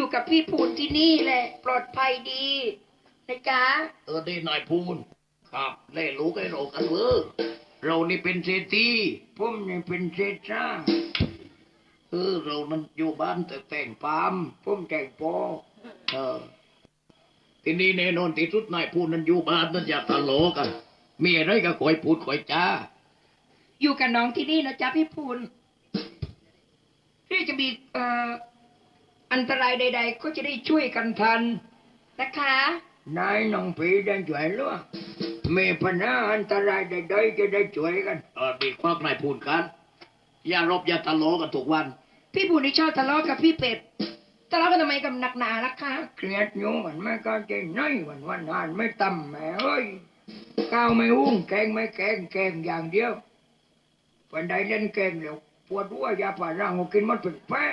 อยู่กับพี่พูนที่นี่แหละ ปลอดภัยดีนะจ๊ะเออที่นายพูนครับเล่รู้กันเรากันเวอเรานี่เป็นเศรษฐีผมนี่เป็นเศรษฐาเออเรานั้นอยู่บ้านแต่แต่งปาล์มผมแต่งปอเออทีนี้แน่นอนที่สุดนายพูนนั้นอยู่บ้านนั้นอย่าทะเลาะกันมีอะไรก็คอยพูดคอยจ้า อยู่กับน้องที่นี่นะจ๊ะพี่พูนที่จะมีเอ่อ อันตรายใด ๆ ก็จะได้ช่วยกันทัน นะคะ นายน้องผีได้ช่วยหรือวะมีปัญหาอันตรายใดๆจะได้ช่วยกันเออดีควักนายพูนกัน อย่ารบอย่าทะเลาะกันทุกวัน พี่พูนที่ชอบทะเลาะกับพี่เป็ดทะเลาะกันทำไมกับหนักหนาล่ะคะเครียดอยู่มันไม่ก็ใจน้อยวันวันหานไม่ต่ำแหม่เอ้ยข้าวไม่อุ้งแกงไม่แกงแกงอย่างเดียววันใดเล่นแกงเร็วปวดหัวยาผ่าร่างก็กินหมันเป็นแป้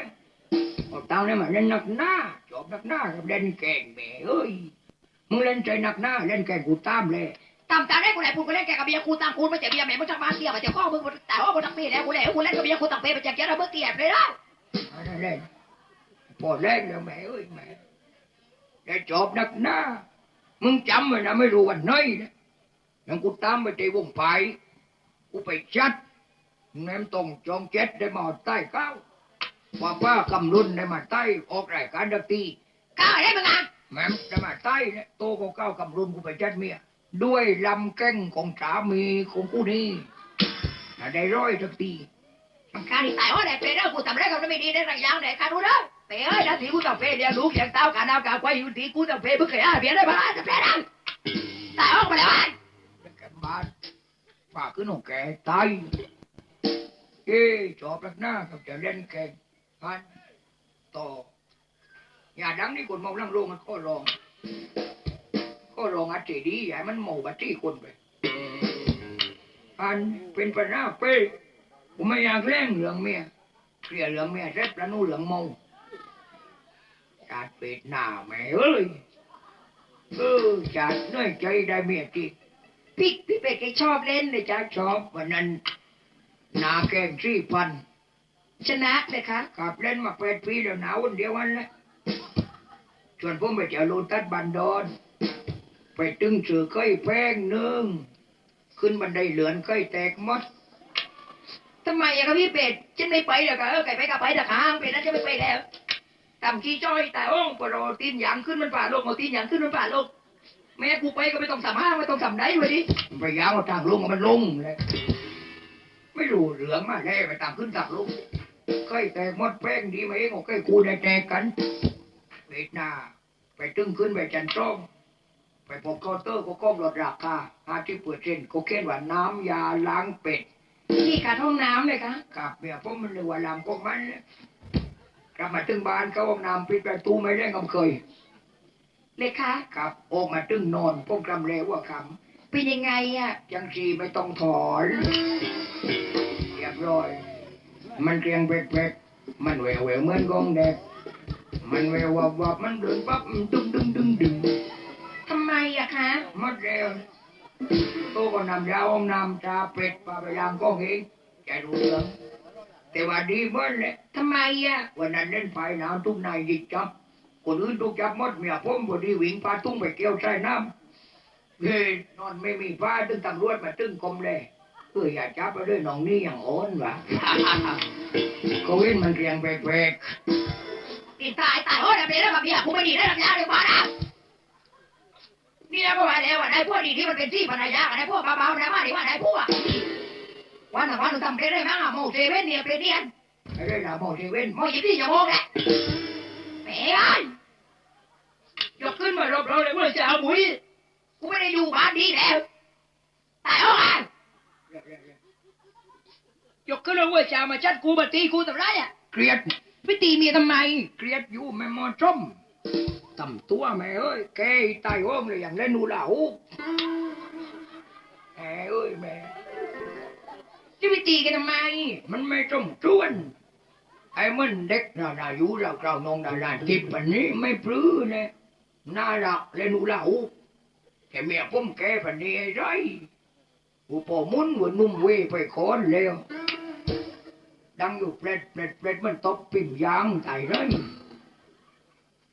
งเอาตังค์นี่มาเล่นหนักหน้าจบหนักหน้ากับเล่นแกงแหม่เอ้ยมึงเล่นใจหนักหน้าเล่นแกงกูตามเลยตามตามได้กูไหนพูดกูเล่นแกกับเบียร์กูตังกูไม่เจ็บเบียร์แม่มึงจากบ้านเตี้ยมาจากข้อมึงแต่ว่ามึงตังปีแล้วกูเล่นกูเล่นกับเบียร์กูตังปีมาจากเจ้าระเบิดเตี้ยเลยนะเอาได้เล่นพอเล่นแล้วแหม่เอ้ยแหม่ได้จบหนักหน้ามึงจำไว้นะไม่รู้วันไหนนะยังกูตามไปใจวงไฟกูไปชัดแนมตรงจองเจ็ดได้มาใต้เก้า ป้าป้ากำลุนได้มาใต้ออกรายการดักตีก้าวได้มึงอะแม่มได้มาใต้เนี่ยโตก็เก้ากำลุนกูไปจัดเมียด้วยลำแก้งของสามีของกูนี่น่ะได้ร้อยดักตีการที่ตายว่าไหนเป็นแล้วกูทำได้กับไม่ดีได้ระยะไหนการรู้เด้อเป้เอ้ยแล้วทีกูตังปีเดียวลูกอย่างเต้าการเอาการไว้อยู่ทีกูตังปีมึงเคยอ่านเบียร์ได้บ้างจะเป็นอะไรตายออกมาแล้วแล้วกันบ้านป้าขึ้นของแกตายเอ้ยจอบลักหน้ากับจะเล่นแกง พันต่อ อย่าดังนี่คนมองลังโลงมันก็ลองก็ลองอัดเจดีย์อย่าให้มันโมบัตตี้คนไปอันเป็นปัญหาเป้ผมไม่อยากแล่งเหลืองเมียเคลียเหลืองเมียเสร็จแล้วนู่เหลืองเมาจัดเป็ดหน้าแม่เอ้ยเออจัดน้อยใจได้เมียจีพี่พี่เป็ดแกชอบเล่นเลยจ้ะชอบวันนั้นนาแกงสี่พัน ชนะเลยคะกับเล่นมาแปดปีแล้วหนาววันเดียววันละชวนผมไปเจอโลตัสบันดอน ไปตึงเสือก้อยแพงหนึ่งขึ้นบันไดเหลือนก้อยแตกหมดทำไมอะคะพี่เป็ดฉันไม่ไปเดี๋ยวก็เออไก่ไปกับไปแต่ข้างเป็นนั้นจะไม่ไปแล้วทำขี้จ้อยแต่อ้องปรอตีนหยางขึ้นมันป่าลงเอาตีนหยางขึ้นมันป่าลงแม่กูไปก็ไม่ต้องสัมห้าไม่ต้องสัมได้เลยดิไปยาวทางลงมันลงเลยไม่รู้เหลืองมาแน่ไปตามขึ้นตามลง ก้อยแตกหมดแป้งดีไหมของก้อยกูได้แตกกันเวทหนาไปตึงขึ้นไปจันทร์จ้องไปพบเคาน์เตอร์ก็ก้มลดราคาห้าที่เปอร์เซ็นต์ก็เขียนว่าน้ำยาล้างเป็ดพี่ขาดห้องน้ำเลยคะกับเมียผมมันเลยว่าลำก็มันเนี่ยกลับมาถึงบ้านเขาห้องน้ำปิดประตูไม่ได้ก็เคย เลยคะกับออกมาตึงนอนพวกกำเลว่าคเป็นยังไงอะำยังชีไม่ต้องถอนเรียบร้อย มันเกรียงเป็ดๆมันแหววแหววเหมือนกองแดกมันแหวววับวับมันเดินปั๊บมันดึงดึงดึงดึงทำไมอะคะหมดแล้วโตก็นำยาห้องน้ำชาเป็ดปลาไปล้างก้องเองแกรู้เรื่องแต่ว่าดีเมื่อเลยทำไมอะวันนั้นเล่นไฟหนาวทุกนายหยิกจับคนอื่นทุกจับหมดเมียผมพอดีวิ่งพาตุ้งไปเกี่ยวใส่น้ำเฮ้ยนอนไม่มีผ้าตึงตำรวจมาตึงกรมเลย เอออย่าจับไปด้วยน้องนี่อย่างโอนวะเขาเว้นมันเรียงแปลกติดตายตายโอ้ยเป็นแล้วกับเบียร์กูไม่ดีได้ระยะเลยบ้านะนี่นะก็ว่าแล้วว่าไอ้พวกดีที่มันเป็นที่ภรรยาไอ้พวกเบาๆนะว่าดีว่าไอ้พวกวันนั้นวันนึงทำเป็นได้มั้งโมเซเว่นเนี่ยเป็นเนียนๆไม่ได้ละโมเสเว้นโมยิบที่อย่าโมงแหละแหมไอ้ยกขึ้นมารบเราเลยเมื่อจะเอาบุยกูไม่ได้อยู่บ้านดีแล้วตายโอ้ย ยกขึ้นมาเว่าจะมาชัดกูมาตีกูทำไรอะเกลียดไปตีเมียทำไม เกลียดอยู่แม่มอชมตำตัวแม่เอ้ยแกตายโอ้มเลยอย่างเล่นนูลาหูแหมเอ้ยแม่จะไปตีกันทำไม มันไม่ต้องชวนไอ้มันเด็กน่าอายุเราเรานองดาราทิพย์วันนี้ไม่ปลื้อเนี่ยน่ารักเล่นนูลาหูแต่เมียผมแกปันนี้ไอ้ไร อุปมุนหัวนุ่มเวยไปคอนเร็วดังอยู่เปรตเปรตเปรตมันตบปิ่มยางตายเลย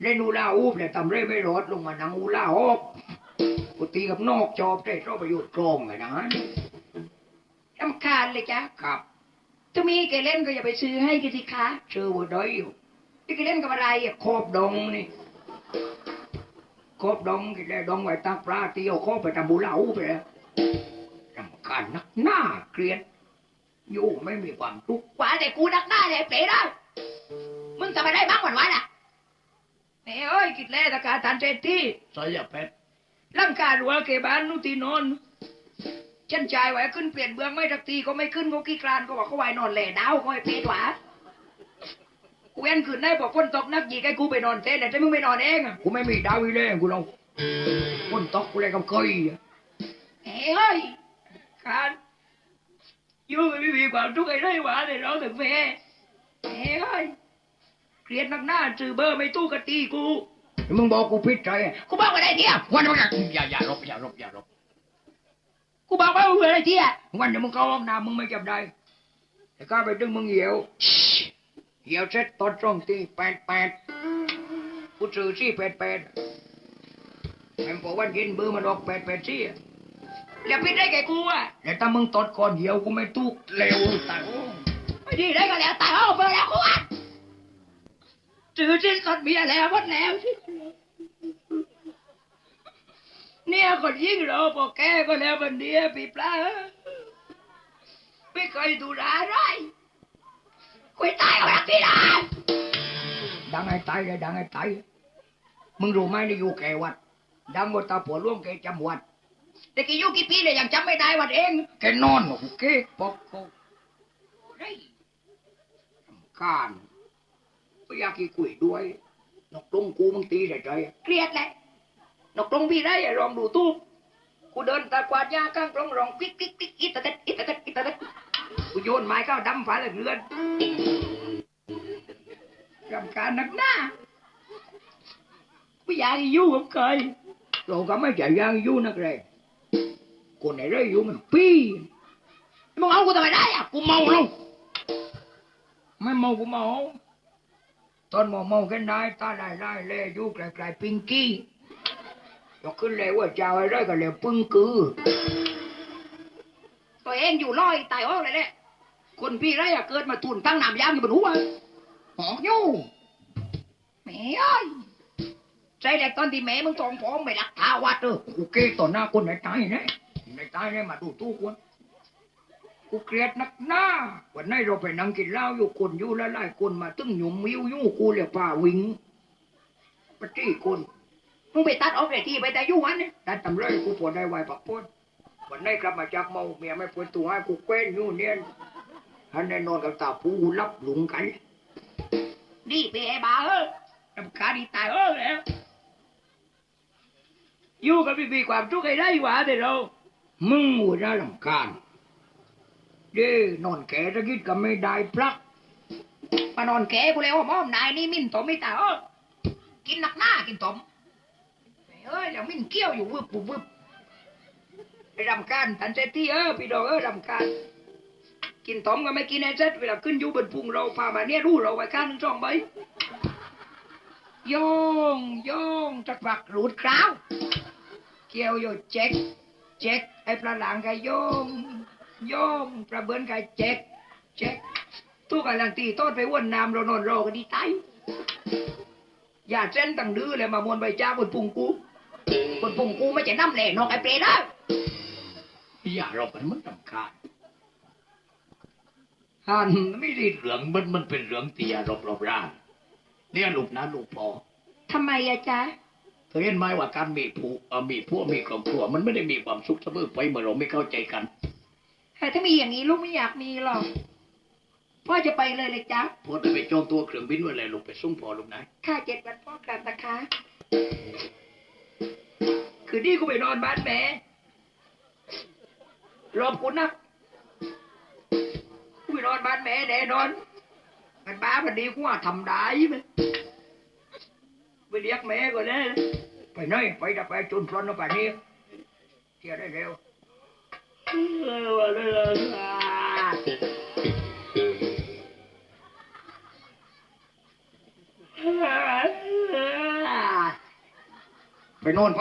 เล่นอูลาอูบเนี่ยทำเร่ไม่รอดลงมานังอูลาฮอบกูตีกับนอกจอบได้ชอบประโยชน์ตรงไงนะลำคาญเลยจ้ะครับถ้ามีแกเล่นก็อย่าไปซื้อให้กันสิคะเชื่อว่าได้อยู่นี่แกเล่นกับอะไรอะครอบดองนี่ครอบดองกินได้ดองไว้ตักปลาตีเอาครอบไปทำบูลาอูไปแล้ว รำคาญนักหน้าเกลียดอยู่ไม่มีความทุกข์กว่าแต่กูนักหน้าเลยเป๋ได้มึงจะไปได้บ้างวันวันอะแม่เอ้ยกิดแล่ตะกาทานเจตี้สอยาเป็ดร่างกายรัวเกบ้านนุตีนอนฉันจ่ายไว้ขึ้นเปลี่ยนเบื้องไม่ทักทีก็ไม่ขึ้นก็กี้กรานก็บอกเขาไว้นอนแหล่ดาวก็ไอ้เป็ดหวากูเว้นคืนได้บอกคนตกนักยีกให้กูไปนอนเต้นแต่มึงไปนอนเองอะกูไม่มีดาวอีเล่กูเราคนตกกูเลยกับเคยอะแหมเอ้ย การอยู่ไม่มีความทุกข์ไอ้ไรหวาเลยร้องถึงแม่แหมเอ้ยเกลียดนักหน้าจือเบอร์ไม่ตู้กะตีกู มึงบอกกูพิษใจอะกูบอกว่าได้เดียววันนี้อย่าอย่ารบอย่ารบอย่ารบกูบอกว่ามึงอะไรที่อะวันนี้มึงเข้าห้องน้ำมึงไม่จับได้แต่ข้าไปดึงมึงเหี่ยวเหี่ยวเสร็จตอนตรงที่แปดแปดกูซื้อซี่แปดแปดแม่งบอกว่าเย็นเบอร์มันออกแปดแปดซี่ อะอย่าพิดได้แกกูอะแต่ถ้ามึงตดก่อนเหี่ยวกูไม่ตุกเร็วตายโอ้ไม่ดีได้ก็แล้วตายเอาเบอร์แล้วกูอะจือที่สดเมียแล้ววัดแล้ว เนี่ยคนยิ่งรอพอแกก็แล้ววันเนี้ยปีปลาไม่เคยดูร้ายไรคุยตายเอาแบบนี้นะดังไอ้ตายเลยดังไอ้ตายมึงรู้ไหมนี่อยู่แกวัดดังกว่าตาผัวร่วงแกจำวัด แต่กี่ยุกี่ปีเลยยังจำไม่ได้วันเองแกนอนโอเก๊ปอกโกเฮ้การไม่อยากกี่คุยด้วยนกลงกูมึงตีได้ใจเกลียดแหละนกตรงพี่ได้ย่าลองดูตู้กูเดินตากวาดหญ้าข้างกลองร้องกิ๊กกิ๊กกิ๊กอิตาเต็ดอิตาเต็ดอิตาเต็ดกูโยนไม้เข้าดำฝาเลือเลือนรำการหนักหน้าไม่อยากอยู่กับใครเราก็ไม่ใจยางอยู่นักเลย คนไหนได้อยู่มันปีมึงเอากูทำไมได้อะกูเมาแล้วไม่เมากูเมาตอนเมาเมากันได้ตาได้ได้เลยอยู่ไกลๆปิงกี้ยกขึ้นเลยว่าเจ้าอะไรก็เลยปึ้งกือตัวเองอยู่ร้อยตายอ้อเลยเนี่ยคนพี่ไรอะเกิดมาทุนตั้งน้ำยางอยู่บนหัวหอกยู่แม่เอ้ย ใจแต่ตอนที่แม่มึงทองฟ้องไม่รักทาวัดเออกูเก๊กต่อหน้าคนไหนตายแน่ไหนตายแน่มาดูตู้กูกูเกลียดนักหน้า วันนี้เราไปนั่งกินเหล้าอยู่คนอยู่ละลายคนมาตึ้งหยุ่มวิวยู่กูเรียป่าวิงปฏิคนมึงไปตัดออกเลยที่ไปแต่ยุ่วันเนี่ยได้ตำเลยกูปวดได้ไวปักพ้นวันนี้กลับมาจากเมาเมียไม่ปวดตัวให้กูเกว้นอยู่เนี่ยท่านแน่นอนกับตาผู้รับหลุงกันดีไปไอ้บ้าเออรำคาญ อยู่กับพี่มีความทุกข์ให้ได้หวาแต่เรามึงหัวหน้าลำคาญเด้นอนแก่ตะกิดก็ไม่ได้พลักมานอนแกกูเลยว่าหมอมนายนี่มิ่นตมไม่ตาเออกินหนักหน้ากินตมแม่เอ้ยแล้วมิ่นเกี้ยวอยู่วึบวึบวึบไอ้รำคาญทันเซตี้เออพี่ดอกเออรำคาญกินต้มก็ไม่กินไอ้เซ็ตเวลาขึ้นอยู่บนพุงเราพามาเนี่ยรู้เราไว้ข้างนึงช่องใบโยงโยงจักฝักรูดคราว เกี่ยวโยเจ็กเจ็กไอ้ปลาหลังก็โยงโยงปลาเบือนก็เจ็กเจ็กตู้กันลังตีต้นไปอ้วนน้ำเรานอนรอกันดีตายอย่าเส้นตั้งดื้อเลยมามวนใบจ้าบนพุงกูคนปุ่งกูไม่จะน้ำแหล่นอกไอ้เปรตนะอย่ารบมันมันลำคาญฮันไม่ได้เหลืองมันมันเป็นเหลืองเตียรบรบร่างเนี่ยลูกนะลูกพอทำไมอะจ๊ะ เธอเห็นไหมว่าการมีผู้เอ่อมีพวกมีครอบครัว มันไม่ได้มีความสุขเสมอไปเมื่อเราไม่เข้าใจกันแต่ถ้ามีอย่างนี้ลูกไม่อยากมีหรอกพ่อจะไปเลยเลยจ๊ะพอจะไปจองตัวเครื่องบินไว้เลยลูกไปส่งพอลูกนะค่าเจ็ดวันพ่อกลับนะคะ คืนนี้กูไปนอนบ้านแม่รอบกูนักกูไปนอนบ้านแม่แน่นอนมันบ้าพอดีกูว่าทำได้ไหม ไปเรียกแม่ก่อนเลยไปไหนไปดับไปจนพรอนเอาไปนี่เที่ยวได้เร็วเออว่าเลยล่ะไปนอนไป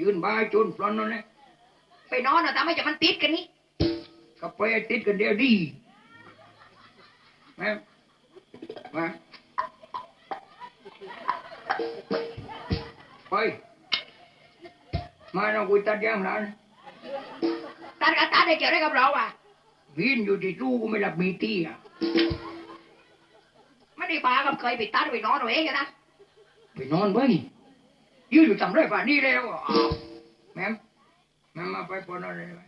ยืนบายจนปลอนนั่นแหละไปนอนนะทำให้จะมันติดกันนี่กับไปติดกันเดียวดีแม่มา ไปมาเราคุยตัดยางหลานตัดกับตัดได้เกี่ยวได้กับเราอะวินอยู่ที่ตู้กูไม่หลับมีตีอะไม่ได้พากับเคยไปตัดไปนอนเอาเองกันนะ ไปนอนไปยืนอยู่ทำไรป่านนี้แล้วอะอ้าวแม่มแม่มมาไปปนอนเลยไหม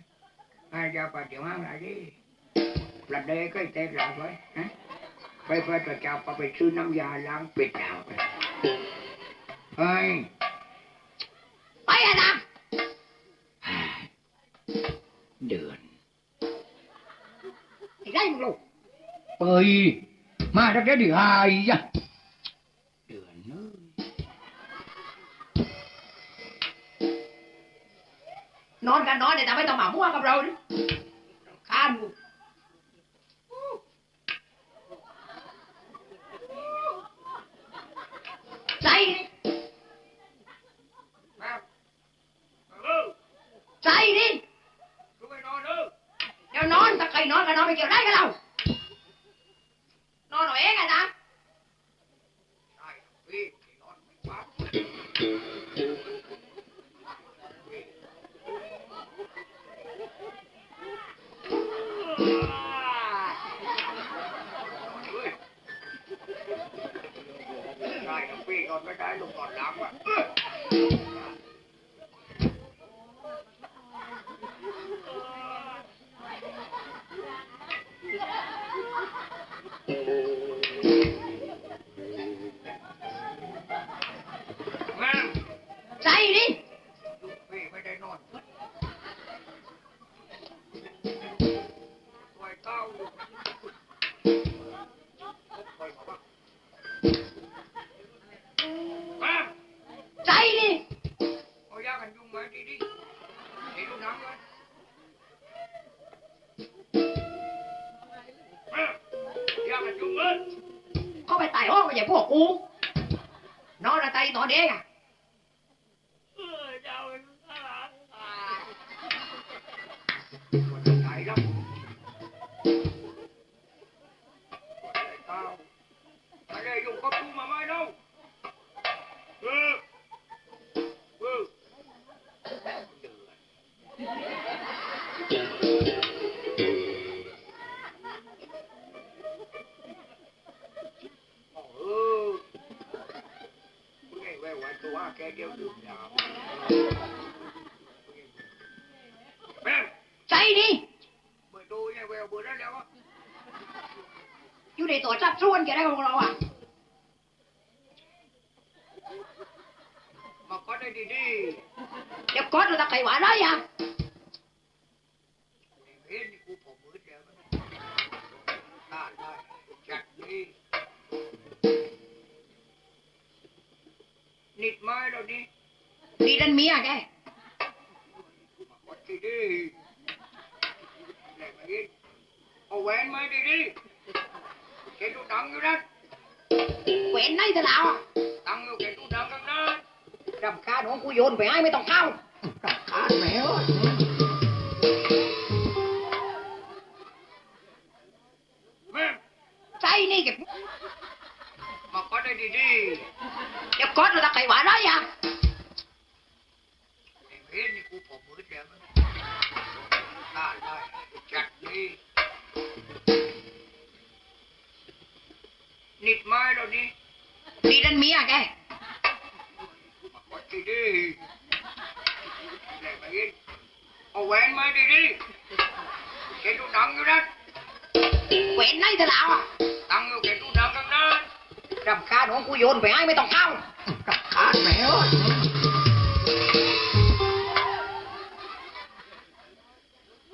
อาจะไปเดี๋ยวมาอะไรดิปลัดเดยก็แตกหลังไว้ฮะไปไปตะจับไปซื้อน้ำยาล้างเป็ดเอาไป เฮ้ยไปอะนะเดือนไอ้ได้มึงลูกเปยมาทักเดี๋ยวดิหายยะเดือนเอ้ยนอนกันนอนเนี่ยแต่ไม่ต้องหมามั่วกับเราดิข้าม กูใจดิมาเออใจดิกูไปนอนเด้อเดี๋ อยู่ในตัวจับชวนแกได้ของเราอะมาก็ได้ดีดีเดี๋ยวกอดเราตะไคร่หวานได้ยังเห็นนี่กูผมมืดแล้วนะได้ได้จัดดีนิดไม้แล้วนี่ดีดันเมียแกมาก็ดีดีได้ไหมเอาแหวนไม้ดีดี แกดูดังอยู่นะเว้นในตะลาวอะดังอยู่แกดูดังกันนะรำคาญของกูโยนไปให้ไม่ต้องเข้ารำคาญแมว เว้นในตะลาวอะดังอยู่แกดูดังกันนะรำคาญของกูโยนไปให้ไม่ต้องเข้ารำคาญแมว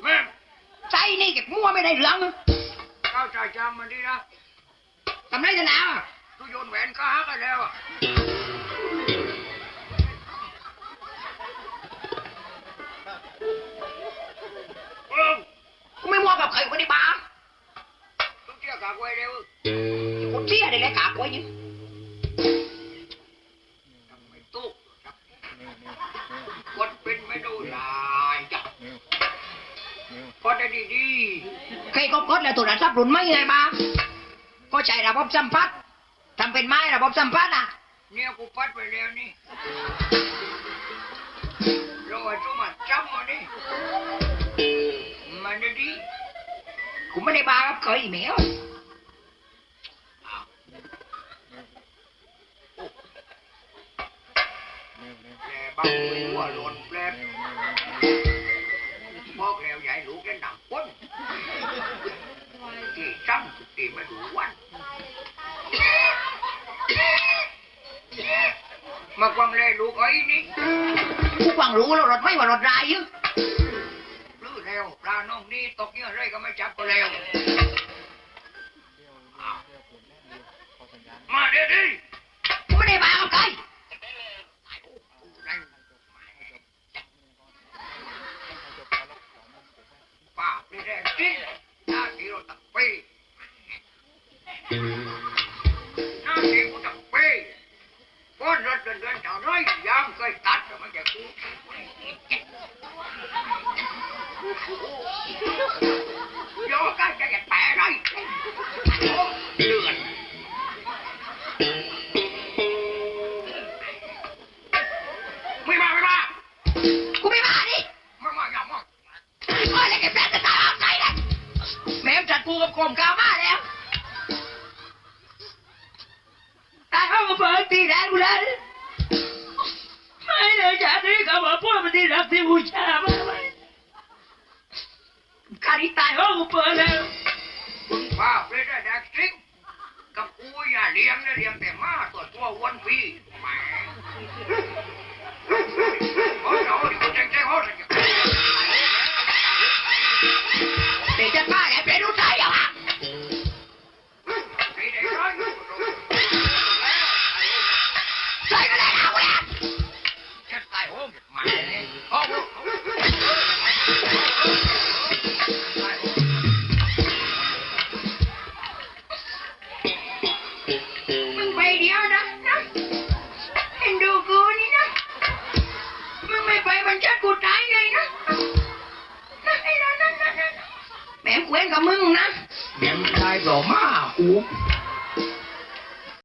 แม่ใจนี่แกมั่วไม่ได้เรื่องเข้าใจจำมันดีนะทำไรตะลาวอะกูโยนแหวนก็ฮักกันแล้วอะเออกูไม่มั่วกับใครคนในบ้านต้องเที่ยว ก็เสียด้เลยกากล้วยนี่ทไมตุ๊กกดเป็นไม่ดูลายจ้ะกดได้ดีๆใครก็กดแล้วตัวนั้นทับหลุนไม่ไงบ้าก็ใช้ระบบสัมผัสทำเป็นไม้ระบบสัมผัสอะเนี่ยกูปัดไปแล้วนี่รอจุมาจับมันนี่มันดีกูไม่ได้บ้ารับเคยแมว บ้าไปหัวหล่นแปลบบอกแล้วใหญ่ลูกเล่นหนังก้นที่จำทุกทีมาดูวันมากวางเลยลูกไอ้นี่กูฟังรู้แล้วรถไม่ว่ารถรายยึลื้อแล้วปลาน้องนี่ตกเงี้ยอะไรก็ไม่จับก็แล้ว business. กูกับกรมกาวมาแล้วตายเอามาเปิดตีแดงกูเลยไม่เลยจากนี้ก็มาพูดมาที่รักที่บูชามาไหมคาริตายห้องกูเปิดแล้วคุณป้าเลยได้แดกซิงกับกูอย่าเลี้ยงนะเลี้ยงแต่มาตัวตัววันปีแหมโอ้ยโอ้ยกูแจ้งแจ้งโอ้ย เดี๋ยวจะป้าแอบเป็นรู้ใจเหรอว